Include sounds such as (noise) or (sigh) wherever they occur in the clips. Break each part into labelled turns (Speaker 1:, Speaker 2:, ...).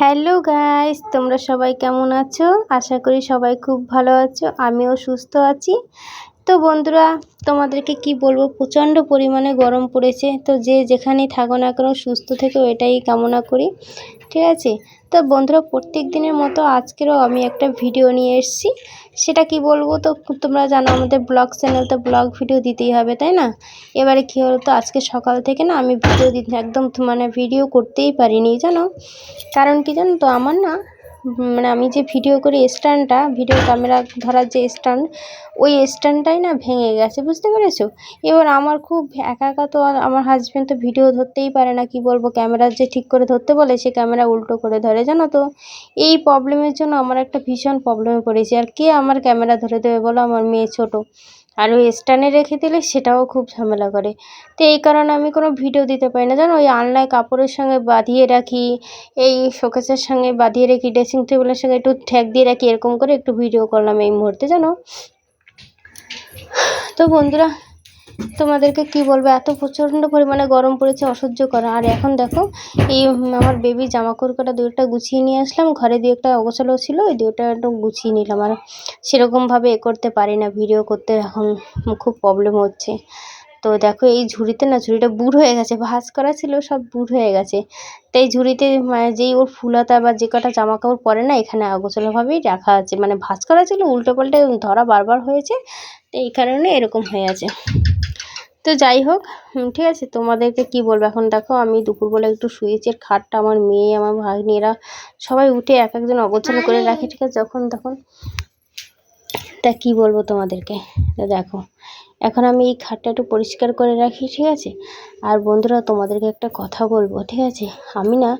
Speaker 1: Hello guys, তোমরা সবাই কেমন আছো? আশা করি সবাই খুব ভালো আছো, আমিও সুস্থ আছি। তো বন্ধুরা, তোমাদেরকে কি বলব? প্রচণ্ড পরিমাণে গরম পড়েছে। তো যে যেখানেই থাকো না কেন, সুস্থ থেকে এটাই কামনা করি। ঠিক আছে? তো বন্ধুরা, প্রত্যেক দিনের মতো আজকেরও আমি একটা ভিডিও নিয়ে এসেছি। সেটা কি বলব? তো তোমরা জানো, আমাদের ব্লগ চ্যানেল তো ব্লগ ভিডিও দিতেই হবে, তাই না? এবারে কী হলো তো, আজকে সকাল থেকে না আমি ভিডিও দিতে একদম মানে ভিডিও করতেই পারিনি, জানো? কারণ কি জানো তো, আমার না মানে আমি যে ভিডিও করি স্ট্যান্ডটা ভিডিও ক্যামেরা ধরার যে স্ট্যান্ড ওই স্ট্যান্ডটাই না ভেঙে গেছে, বুঝতে পেরেছ? এবার আমার খুব একা একা তো আর আমার হাজব্যান্ড তো ভিডিও ধরতেই পারে না, কি বলব? ক্যামেরা যে ঠিক করে ধরতে বলে, সে ক্যামেরা উল্টো করে ধরে, জানো তো? এই প্রবলেমের জন্য আমার একটা ভীষণ প্রবলেমে পড়েছি। আর কে আমার ক্যামেরা ধরে দেবে বলো? আমার মেয়ে ছোটো। আর ওই স্ট্যান্ডে রেখে দিলে সেটাও খুব ঝামেলা করে। তো এই কারণে আমি কোনো ভিডিও দিতে পারি না। জানো, ওই আলনায় কাপড়ের সঙ্গে বাঁধিয়ে রাখি, এই শোকেসের সঙ্গে বাঁধিয়ে রাখি, ড্রেসিং টেবিলের সঙ্গে একটু ঠ্যাক দিয়ে রাখি, এরকম করে একটু ভিডিও করলাম এই মুহূর্তে, জানো? তো বন্ধুরা তোমাদেরকে কি বলব, এত প্রচণ্ড পরিমাণে গরম পড়েছে, অসহ্য করা। আর এখন দেখো, এই আমার বেবি জামা কাপড়টা দু একটা গুছিয়ে নিয়ে আসলাম, ঘরে দু একটা অগোছালো ছিল ওই দুটা একটু গুছিয়ে নিলাম। আর সেরকমভাবে এ করতে পারি না, ভিডিও করতে এখন খুব প্রবলেম হচ্ছে। তো দেখো, এই ঝুড়িতে না, ঝুড়িটা বুড় হয়ে গেছে, ভাঁজ করা ছিল, সব বুড় হয়ে গেছে। তাই ঝুড়িতে মানে যেই ওর ফুলাতা বা যে কটা জামা কাপড় পরে না, এখানে অগোছালোভাবেই রাখা আছে। মানে ভাঁজ করা ছিল উল্টো পাল্টে ধরা বারবার হয়েছে এই কারণে এরকম হয়ে আছে। তো যাই হোক ঠিক আছে তোমাদেরকে কি বলব? এখন দেখো আমি দুপুরবেলা একটু শুয়েছি আর খাটটা আমার মেয়ে আমার ভাগ্নিরা সবাই উঠে এক একজন অগোছালো করে রাখে ঠিক আছে? যখন তখন তা কি বলব তোমাদেরকে? তো দেখো এখন আমি এই খাটটা একটু পরিষ্কার করে রাখি, ঠিক আছে? আর বন্ধুরা, তোমাদেরকে একটা কথা বলব, ঠিক আছে? আমি না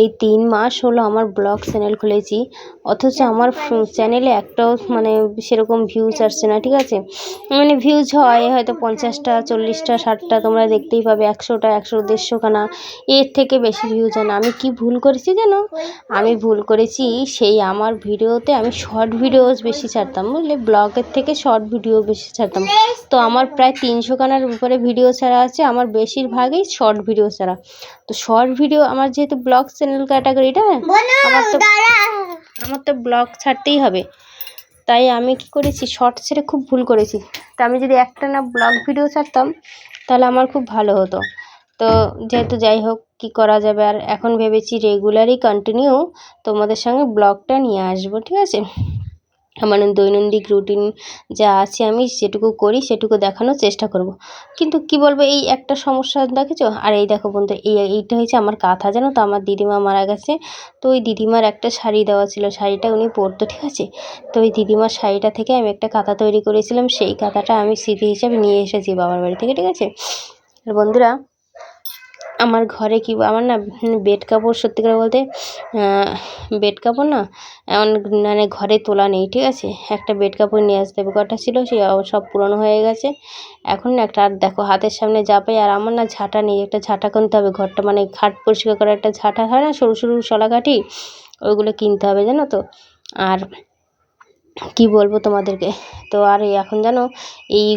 Speaker 1: এই তিন মাস হলো আমার ব্লগ চ্যানেল খুলেছি, অথচ আমার চ্যানেলে একটাও মানে সেরকম ভিউজ আসছে না, ঠিক আছে? মানে ভিউজ হয়, হয়তো পঞ্চাশটা, চল্লিশটা, ষাটটা, তোমরা দেখতেই পাবে, একশোটা, একশো দেড়শো খানা এর থেকে বেশি ভিউজ হয় না। আমি কি ভুল করেছি জানো? আমি ভুল করেছি, সেই আমার ভিডিওতে আমি শর্ট ভিডিওস বেশি ছাড়তাম, বুঝলে? ব্লগের থেকে শর্ট ভিডিও বেশি ছাড়তাম। তো আমার প্রায় তিনশো খানার উপরে ভিডিও ছাড়া আছে আমার বেশিরভাগই শর্ট ভিডিও ছাড়া। তো শর্ট ভিডিও আমার যেহেতু ব্লগ চ্যানেল ক্যাটাগরিটা আমার তো আমার তো ব্লগ ছাড়তেই হবে। তাই আমি কি করেছি শর্ট ছেড়ে খুব ভুল করেছি। তা আমি যদি একটা না ব্লগ ভিডিও ছাড়তাম তাহলে আমার খুব ভালো হতো। তো যেহেতু যাই হোক কী করা যাবে? আর এখন ভেবেছি রেগুলারই কন্টিনিউ তোমাদের সঙ্গে ব্লগটা নিয়ে আসব ঠিক আছে? আমার দৈনন্দিন রুটিন যা আছে আমি যেটুকু করি সেটুকু দেখানোর চেষ্টা করব। কিন্তু কি বলব, এই একটা সমস্যা দেখেছ? আর এই দেখো বন্ধু, এই, এইটা হয়েছে আমার কাঁথা, জানো তো? আমার দিদিমা মারা গেছে। তো ওই দিদিমার একটা শাড়ি দেওয়া ছিল, শাড়িটা উনি পরতো, ঠিক আছে? তো ওই দিদিমার শাড়িটা থেকে আমি একটা কাঁথা তৈরি করেছিলাম। সেই কাঁথাটা আমি স্মৃতি হিসাবে নিয়ে এসেছি বাবার বাড়ি থেকে, ঠিক আছে? আর বন্ধুরা আমার ঘরে কি আমার না বেড কাপড় সত্যি করে বলতে বেড কাপড় না এমন মানে ঘরে তোলা নেই, ঠিক আছে? একটা বেড কাপড় নিয়ে আসতে হবে, কটা ছিল সে সব পুরনো হয়ে গেছে। এখন না একটা আর দেখো হাতের সামনে যা পাই, আর আমার না ঝাঁটা নেই, একটা ঝাঁটা কিনতে হবে ঘরটা মানে খাট পরিষ্কার করার একটা ঝাঁটা হয় না, সরু সরু শলাকাঠি ওইগুলো কিনতে হবে, জানো তো? আর কি বলব তোমাদেরকে? তো আর এখন যেন এই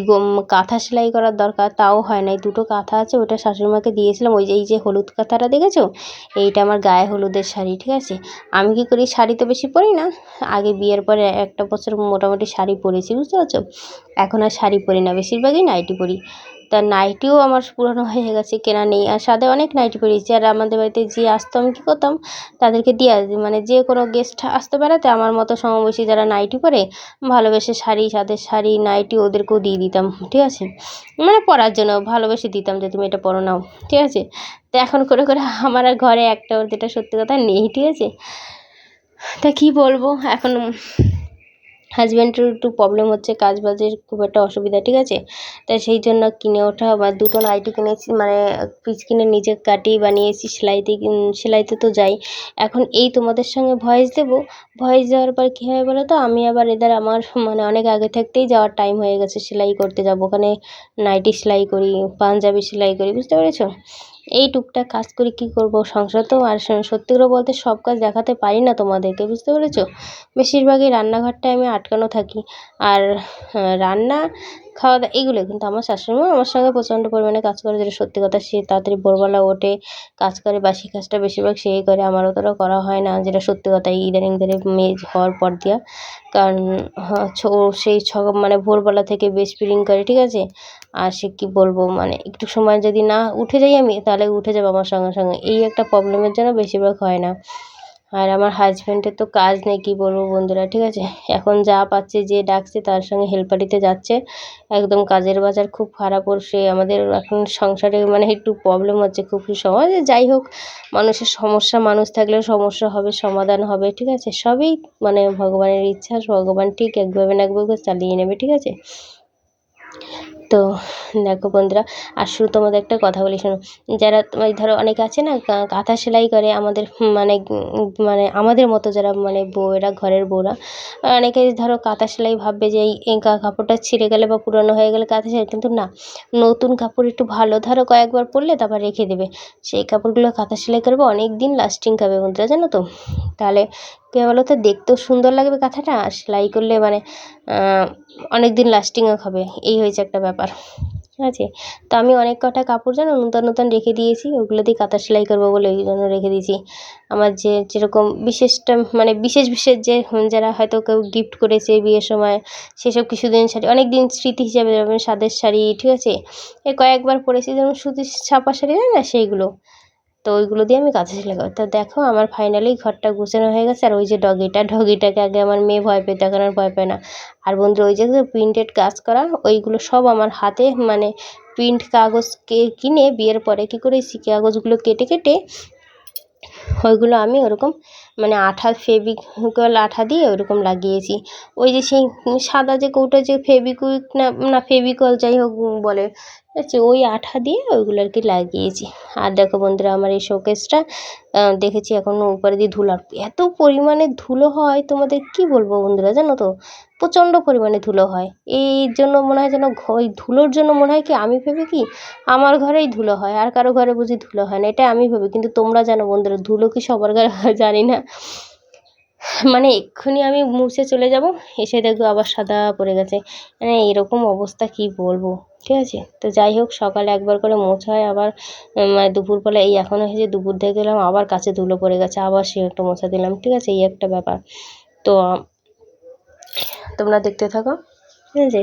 Speaker 1: কাঁথা সেলাই করার দরকার, তাও হয় না এই দুটো কাঁথা আছে, ওটা শাশুড়িমাকে দিয়েছিলাম। ওই যে, এই যে হলুদ কাঁথাটা দেখেছ? এইটা আমার গায়ে হলুদের শাড়ি, ঠিক আছে? আমি কি করি, শাড়ি তো বেশি পরি না। আগে বিয়ের পরে একটা বছর মোটামুটি শাড়ি পরেছি, বুঝতে পারছ? এখন আর শাড়ি পরি না, বেশিরভাগই নাইটি পরি। তা নাইটিও আমার পুরনো হয়ে গেছে, কেনা নেই। আর সাথে অনেক নাইটি পরেছি আর আমাদের বাড়িতে যে আসতো, আমি কী করতাম? তাদেরকে দিয়ে আসি। মানে যে কোনো গেস্ট আসতে বেড়াতে আমার মতো সমবয়সী যারা নাইটি পরে ভালোবেসে শাড়ি, সাথে শাড়ি নাইটি ওদেরকেও দিয়ে দিতাম, ঠিক আছে? মানে পরার জন্য ভালোবেসে দিতাম যে, তুমি এটা পরো নাও। ঠিক আছে? তো এখন করে করে আমার আর ঘরে একটা যেটা সত্যি কথা নেই, ঠিক আছে? তা কী বলব? এখন হাজব্যান্ডের একটু প্রবলেম হচ্ছে কাজ বাজের খুব একটা অসুবিধা, ঠিক আছে? তাই সেই জন্য কিনে ওঠা বা দুটো নাইটি কিনেছি মানে পিস কিনে নিজে কাটিয়ে বানিয়েছি সেলাইতে সেলাইতে তো যাই। এখন এই তোমাদের সঙ্গে ভয়েস দেবো। ভয়েস দেওয়ার পর কী হবে বলো তো? আমি আবার এদের, আমার মানে অনেক আগে থাকতেই যাওয়ার টাইম হয়ে গেছে, সেলাই করতে যাব। ওখানে নাইটি সেলাই করি, পাঞ্জাবি সেলাই করি, বুঝতে পেরেছ? এই টুকটাক কাজ করে কী করব? সংসার তো, আর সত্যি করে বলতে সব কাজ দেখাতে পারি না তোমাদেরকে, বুঝতে পেরেছ? বেশিরভাগই রান্নাঘরটায় আমি আটকানো থাকি। আর রান্না খাওয়া দাওয়া এগুলো। কিন্তু আমার শাশুড়িমা আমার সঙ্গে প্রচণ্ড পরিমাণে কাজ করে যেটা সত্যি কথা সে তাড়াতাড়ি ভোরবেলা ওঠে কাজ করে বাসি কাজটা বেশিরভাগ সেই করে। আমার অতটা করা হয় না যেটা সত্যি কথা ইদানিং ধরে মেয়ে হওয়ার পর দিয়া। কারণ হ্যাঁ, সেই ছ মানে ভোরবেলা থেকে বেশ ফিলিং করে ঠিক আছে? আর সে কী বলব মানে একটু সময় যদি না উঠে যাই আমি তাহলে উঠে যাব আমার সঙ্গে সঙ্গে। এই একটা প্রবলেমের জন্য বেশিরভাগ হয় না। আর আমার হাজব্যান্ডের তো কাজ নেই, কী বলব বন্ধুরা, ঠিক আছে? এখন যা পাচ্ছে, যে ডাকছে, তার সঙ্গে হেল্পারিতে যাচ্ছে। একদম কাজের বাজার খুব খারাপ, ওর সে আমাদের এখন সংসারে মানে একটু প্রবলেম হচ্ছে, খুব সমাজে যাই হোক, মানুষের সমস্যা, মানুষ থাকলে সমস্যা হবে, সমাধান হবে, ঠিক আছে? সবই মানে ভগবানের ইচ্ছা, ভগবান ঠিক একভাবে না একভাবে চালিয়ে নেবে, ঠিক আছে? তো দেখো বন্ধুরা, আর শুধু তোমাদের একটা কথা বলি, শোনো। যারা ওই ধরো অনেকে আছে না কাঁথা সেলাই করে আমাদের মানে মানে আমাদের মতো যারা মানে বউয়েরা, ঘরের বউরা, অনেকে ধরো কাঁথা সেলাই ভাববে যে এই এই কাপড়টা ছিঁড়ে গেলে বা পুরনো হয়ে গেলে কাঁথা সেলাই, কিন্তু না। নতুন কাপড় একটু ভালো, ধরো কয়েকবার পরলে তারপর রেখে দেবে। সেই কাপড়গুলো কাঁথা সেলাই করবে অনেক দিন লাস্টিং খাবে বন্ধুরা, জানো তো? তাহলে কী বলো তো দেখতেও সুন্দর লাগবে কাঁথাটা, আর সেলাই করলে মানে অনেক দিন লাস্টিংও হবে। এই হয়েছে একটা ব্যাপার। ঠিক আছে? তো আমি অনেক কটা কাপড় জানো, নতুন নতুন রেখে দিয়েছি। ওগুলো দিয়ে কাঁথা সেলাই করব বলে ওই জন্য রেখে দিয়েছি। আমার যে যেরকম বিশেষটা মানে বিশেষ বিশেষ যে যারা হয়তো কেউ গিফট করেছে বিয়ের সময়, সেসব কিছুদিন শাড়ি অনেক দিন স্মৃতি হিসাবে যেমন সাদের শাড়ি, ঠিক আছে? এ কয়েকবার পরেছি যেমন সুতির ছাপা শাড়ি হয় না? সেইগুলো। তো ওইগুলো দিয়ে আমি সেলাই করি তো দেখো আমার ফাইনালি ঘরটা গুছানো হয়ে গেছে, আর ওই যে ডগিটা ডগিটাকে আগে আমার মেয়ে ভয় পেত এখন আর ভয় পায় না। আর বন্ধুরা, ওই যে প্রিন্টেড কাজ করা, ওইগুলো সব আমার হাতে মানে প্রিন্ট কাগজ কিনে বিয়ের পরে কী করেছি কাগজগুলো কেটে কেটে ওইগুলো আমি ওরকম মানে আঠা ফেভিকল আঠা দিয়ে ওরকম লাগিয়েছি। ওই যে সেই সাদা যে কৌটা যে ফেবিকুইক না না ফেভিকল যাই হোক বলে আছে, ওই আঠা দিয়ে ওইগুলো আর কি লাগিয়েছি। আর দেখো বন্ধুরা, আমার এই শোকেসটা দেখেছি এখন উপরে দিয়ে ধুলো আর এত পরিমাণে ধুলো হয় তোমাদের, কি বলব বন্ধুরা, জানো তো? প্রচণ্ড পরিমাণে ধুলো হয়। এই জন্য মনে হয় যেন ওই ধুলোর জন্য মনে হয় কি, আমি ভেবে কি, আমার ঘরেই ধুলো হয়, আর কারও ঘরে বুঝি ধুলো হয় না এটা আমি ভেবে। কিন্তু তোমরা জানো বন্ধুরা, ধুলো কি সবার ঘরে জানি না। মানে এক্ষুনি আমি মুছে চলে যাব, এসে দেখব আবার সাদা পড়ে গেছে। মানে এরকম অবস্থা কি বলব? ঠিক আছে? তো যাই হোক, সকালে একবার করে মোছা হয়, আবার মানে দুপুরবেলা এই এখন এসে দুপুর দিয়ে গেলাম আবার কাছে ধুলো পড়ে গেছে, আবার সে একটা মোছা দিলাম। ঠিক আছে? এই একটা ব্যাপার। তো, তোমরা দেখতে থাকো। ঠিক আছে?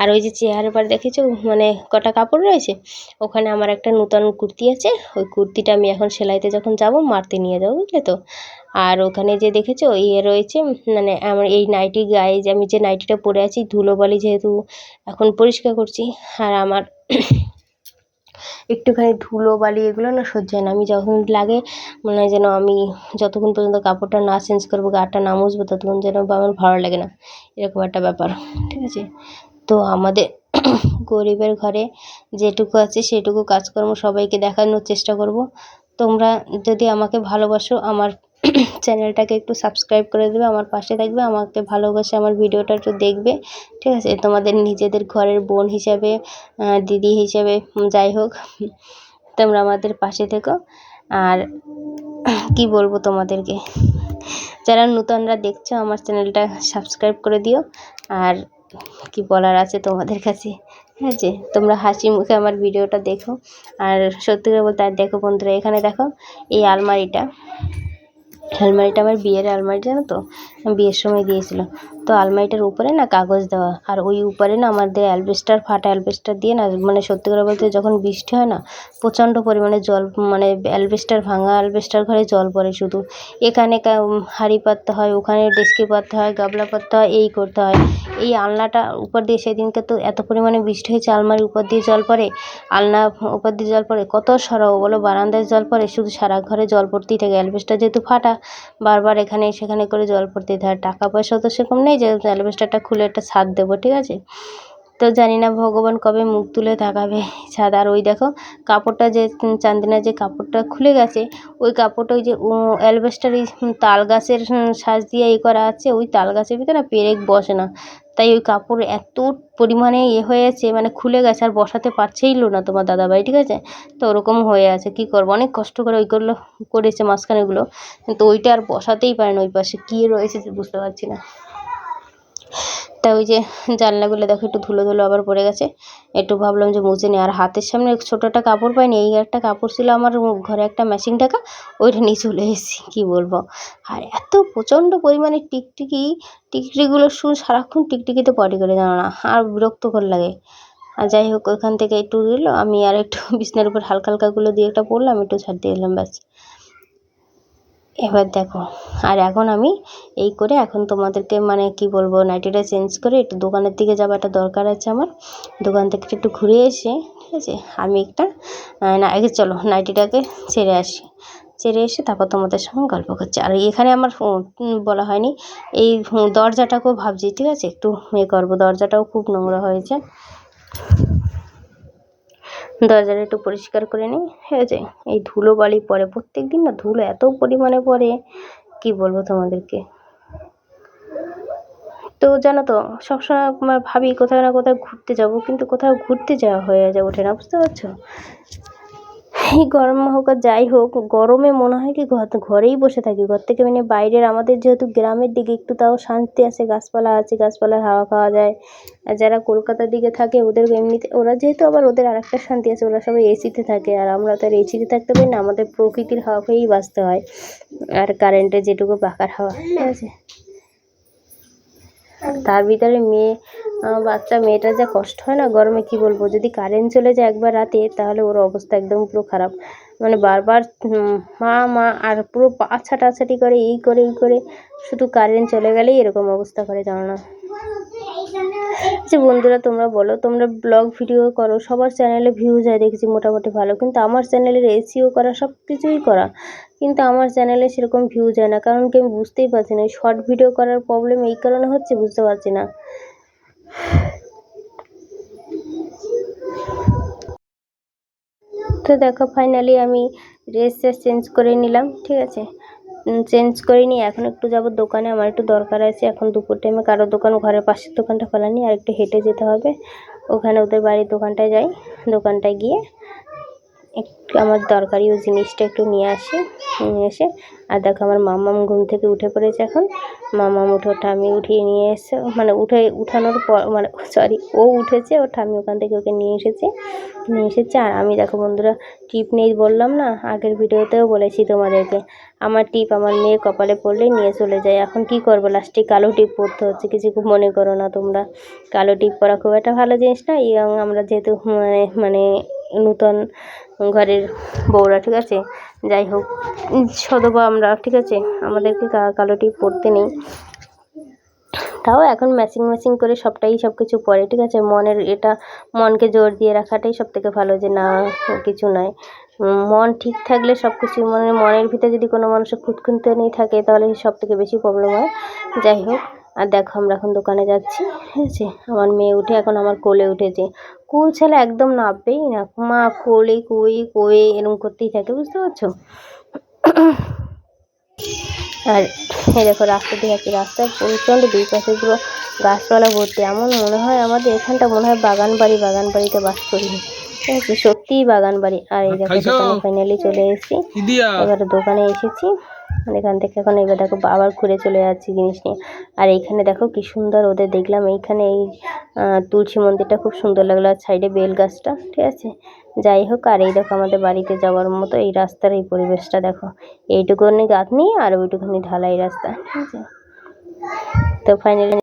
Speaker 1: আর ওই যে চেয়ারের পর দেখেছ? মানে কটা কাপড় রয়েছে? ওখানে আমার একটা নূতন কুর্তি আছে। ওই কুর্তিটা আমি এখন সেলাইতে যখন যাব, মারতে নিয়ে যাব, বুঝলে তো? আর ওখানে যে দেখেছ ইয়ে রয়েছে মানে আমার এই নাইটি গায়ে যে আমি যে নাইটিটা পরে আছি ধুলো ধুলোবালি যেহেতু এখন পরিষ্কার করছি, আর আমার একটুখানি ধুলো বালি এগুলো না সহ্য হয় না। আমি যখন লাগে, মনে হয় যেন আমি যতক্ষণ পর্যন্ত কাপড়টা না চেঞ্জ করব, গাটা না মুছবো, ততক্ষণ যেন আমার ভালো লাগে না। এরকম একটা ব্যাপার, ঠিক আছে? তো আমাদের গরিবের ঘরে যেটুকু আছে, সেটুকু কাজকর্ম সবাইকে দেখানোর চেষ্টা করব। তোমরা যদি আমাকে ভালোবাসো, আমার (clears throat) চ্যানেলটাকে একটু সাবস্ক্রাইব করে দেবে, আমার পাশে থাকবে, আমাকে ভালোবাসে আমার ভিডিওটা একটু দেখবে, ঠিক আছে? তোমাদের নিজেদের ঘরের বোন হিসাবে দিদি হিসাবে যাই হোক, (laughs) তোমরা আমাদের পাশে থেকো। আর (clears throat) কি বলব তোমাদেরকে? যারা নূতনরা দেখছ, আমার চ্যানেলটা সাবস্ক্রাইব করে দিও। আর কি বলার আছে তোমাদের কাছে? ঠিক আছে? তোমরা হাসি মুখে আমার ভিডিওটা দেখো। আর সত্যি করে বলতে, আর দেখো বন্ধুরা, এখানে দেখো, এই আলমারিটা। আলমারিটা আমার বিয়ের আলমারি, জানো তো? বিয়ের সময় দিয়েছিল। তো আলমারিটার উপরে না কাগজ দেওয়া, আর ওই উপরে না আমাদের অ্যালবেস্টার, ফাটা অ্যালবেস্টার দিয়ে না মানে সত্যি করে বলতে যখন বৃষ্টি হয় না, প্রচণ্ড পরিমাণে জল মানে অ্যালবেস্টার ভাঙা অ্যালবেস্টার ঘরে জল পড়ে শুধু। এখানে হাঁড়ি পাততে হয়, ওখানে ডেস্কি পাততে হয় গাবলা পাততে হয়, এই করতে হয়। এই আলনাটা উপর দিয়ে সেদিনকে তো এত পরিমাণে বৃষ্টি হয়েছে, আলমারির উপর দিয়ে জল পড়ে, আলনা উপর দিয়ে জল পড়ে, কত সরাবো বলো? বারান্দায় জল পড়ে, শুধু সারা ঘরে জল পড়তেই থাকে। অ্যালবেস্টার যেহেতু ফাটা, বারবার এখানে, সেখানে করে জল পড়তেই থাকে টাকা পয়সাও তো সেরকম নেই যে অ্যালবেস্টারটা খুলে একটা ছাদ দেবো, ঠিক আছে? তো জানি না ভগবান কবে মুখ তুলে তাকাবে ছাদ। আর ওই দেখো, কাপড়টা যে চান্দিনা যে কাপড়টা খুলে গেছে, ওই কাপড়টা ওই যে অ্যালবেস্টার তাল গাছের সাজ দিয়ে ইয়ে করা আছে, ওই তাল গাছের ভিতরে না পেরেক বসে না। তাই ওই কাপড় এত পরিমাণে ইয়ে হয়ে আছে মানে খুলে গেছে আর বসাতে পারছেইলো না তোমার দাদাভাই, ঠিক আছে? তো ওরকম হয়ে আছে, কি করব? অনেক কষ্ট করে ওই করল, করেছে মাঝখানেগুলো কিন্তু ওইটা আর বসাতেই পারে না ওই পাশে, কী রয়েছে বুঝতে পারছি না। তা ওই যে জানলাগুলো দেখো, একটু ধুলো ধুলো আবার পড়ে গেছে। একটু ভাবলাম যে মুছে নিই। আর হাতের সামনে ছোটো একটা কাপড় পাইনি, এই একটা কাপড় ছিল আমার ঘরে একটা ম্যাচিং টাকা ওইটা নিয়ে চলে এসেছি, কী বলব? আর এত প্রচণ্ড পরিমাণে টিকটিকি, টিকটিকিগুলো শুধু সারাক্ষণ টিকটিকিতে পটি করে জানো না, আর বিরক্তকর লাগে। আর যাই হোক, ওইখান থেকে একটু দিল আমি আর একটু (laughs) বিছনার উপর হালকা হালকাগুলো দিয়ে একটা পড়লাম, একটু ছাড় দিয়ে এলাম, ব্যাস। এবার দেখো, আর এখন আমি এই করে এখন তোমাদেরকে মানে কি বলব, নাইটিটা চেঞ্জ করে একটু দোকানের দিকে একটা দরকার আছে আমার। দোকান থেকে একটু ঘুরে এসে, ঠিক আছে, আমি একটা না আগে চলো নাইটিটাকে ছেড়ে আসি। ছেড়ে এসে তারপর তোমাদের সঙ্গে গল্প করছি। আর এখানে আমার বলা হয়নি, এই দরজাটাকেও ভাবছি, ঠিক আছে, একটু ইয়ে করব, দরজাটাও খুব নোংরা হয়েছে। দরজাটা একটু পরিষ্কার করে নিই। ঠিক আছে? এই ধুলো বালি পরে প্রত্যেক দিন না ধুলো এত পরিমাণে পড়ে কি বলব তোমাদেরকে? তো জানো তো, সবসময় ভাবি কোথাও না কোথাও ঘুরতে যাব, কিন্তু কোথাও ঘুরতে যাওয়া হয়ে যায়, ওঠে না, বুঝতে পারছ? এই গরম হোক আর যাই হোক, গরমে মনে হয় কি ঘর ঘরেই বসে থাকি। ঘর থেকে মানে বাইরের আমাদের যেহেতু গ্রামের দিকে, একটু তাও শান্তি আছে, গাছপালা আছে, গাছপালার হাওয়া খাওয়া যায়। আর যারা কলকাতার দিকে থাকে ওদের এমনিতে ওরা যেহেতু আবার ওদের আর একটা শান্তি আছে, ওরা সবাই এসিতে থাকে। আর আমরা তো আর এসিতে থাকতে পারি না, আমাদের প্রকৃতির হাওয়া খেয়েই বাঁচতে হয়। আর কারেন্টের যেটুকু পাকার হাওয়া, ঠিক আছে? তার ভিতরে মেয়ে বাচ্চা, মেয়েটার যা কষ্ট হয় না গরমে, কি বলব? যদি কারেন্ট চলে যায় একবার রাতে, তাহলে ওর অবস্থা একদম পুরো খারাপ। মানে বারবার মা মা, আর পুরো পা ছাটাছাটি করে, এই করে এই করে, শুধু কারেন্ট চলে গেলেই এরকম অবস্থা করে, জানো না? যে বন্ধুরা, তোমরা বলো, তোমরা ব্লগ ভিডিও করো, সবার চ্যানেলে ভিউজ হয় দেখেছি মোটামুটি ভালো, কিন্তু আমার চ্যানেলের এসিও করা সব কিছুই করা, কিন্তু আমার চ্যানেলে সেরকম ভিউজ হয় না, কারণ কি আমি বুঝতেই পারছি না শর্ট ভিডিও করার প্রবলেম এই কারণে হচ্ছে, বুঝতে পারছি না। তো দেখো ফাইনালি আমি ড্রেস চেঞ্জ করে নিলাম, ঠিক আছে? চেঞ্জ করে নিয়ে এখন একটু যাব দোকানে। আমার একটু দরকার আছে। এখন দুপুর টাইমে কারও দোকান, ঘরের পাশের দোকানটা খোলা নেই। আর একটু হেঁটে যেতে হবে। ওখানে ওদের বাড়ির দোকানটায় যাই। দোকানটায় গিয়ে একটু আমার দরকারি ওই জিনিসটা একটু নিয়ে আসি। নিয়ে এসে, আর দেখো আমার মামাম ঘুম থেকে উঠে পড়েছে এখন। মামাম উঠে আমি উঠিয়ে নিয়ে এসে মানে উঠে, উঠানোর পর মানে সরি ও উঠেছে, ওটা আমি ওখান থেকে ওকে নিয়ে এসেছি। নিয়ে এসেছে। আর আমি দেখো বন্ধুরা টিপ নেই বললাম না, আগের ভিডিওতেও বলেছি তোমাদেরকে। আমার টিপ আমার মেয়ে কপালে পড়লেই নিয়ে চলে যায়। এখন কি করব? লাস্টে কালো টিপ পরতে হচ্ছে। কিছু খুব মনে করো না তোমরা। কালো টিপ পরা খুব একটা ভালো জিনিস না। এবং আমরা যেহেতু মানে মানে নূতন ঘরের বউরা, ঠিক আছে? যাই হোক সদবা আমরা, ঠিক আছে? আমাদেরকে কালো টিপ পরতে নেই। তাও এখন ম্যাচিং ম্যাচিং করে সবটাই সব কিছু পরে, ঠিক আছে? মনের এটা, মনকে জোর দিয়ে রাখাটাই সব থেকে ভালো যে না, কিছু নয় মন ঠিক থাকলে সব কিছু মানে মনের ভিতরে যদি কোনো মানুষের নেই থাকে, তাহলে সব থেকে বেশি প্রবলেম হয়। যাই হোক, আর দেখো আমরা এখন দোকানে যাচ্ছি, ঠিক আছে? আমার মেয়ে উঠে এখন আমার কোলে উঠেছে। কুল ছেলে একদম নাববেই না। মা কোলে কই কয়ে এরকম করতেই থাকে, বুঝতে পারছ? আর এই দেখো রাস্তা দিয়ে যাচ্ছি, রাস্তায় প্রচণ্ড দুই পাশে পুরো গাছপালা ভর্তি। এমন মনে হয় আমাদের এখানটা মনে হয় বাগান বাড়ি বাগান বাড়িতে বাস করি। ঠিক আছে সত্যিই বাগান বাড়ি। আর এই দেখো দোকানে ফাইনালি চলে এসেছি। এবারে দোকানে এসেছি। এখান থেকে এখন এবার দেখো আবার ঘুরে চলে যাচ্ছি জিনিস নিয়ে। আর এইখানে দেখো কি সুন্দর ওদের দেখলাম এইখানে এই তুলসী মন্দিরটা খুব সুন্দর লাগল আর সাইডে বেল গাছটা ঠিক আছে? যাই হোক আর এই দেখো আমাদের বাড়িতে যাওয়ার মতো এই রাস্তার এই পরিবেশটা দেখো। এইটুকুনি গাঁথনি আর ওইটুকুনি ঢালাই রাস্তা ঠিক আছে? তো ফাইনালি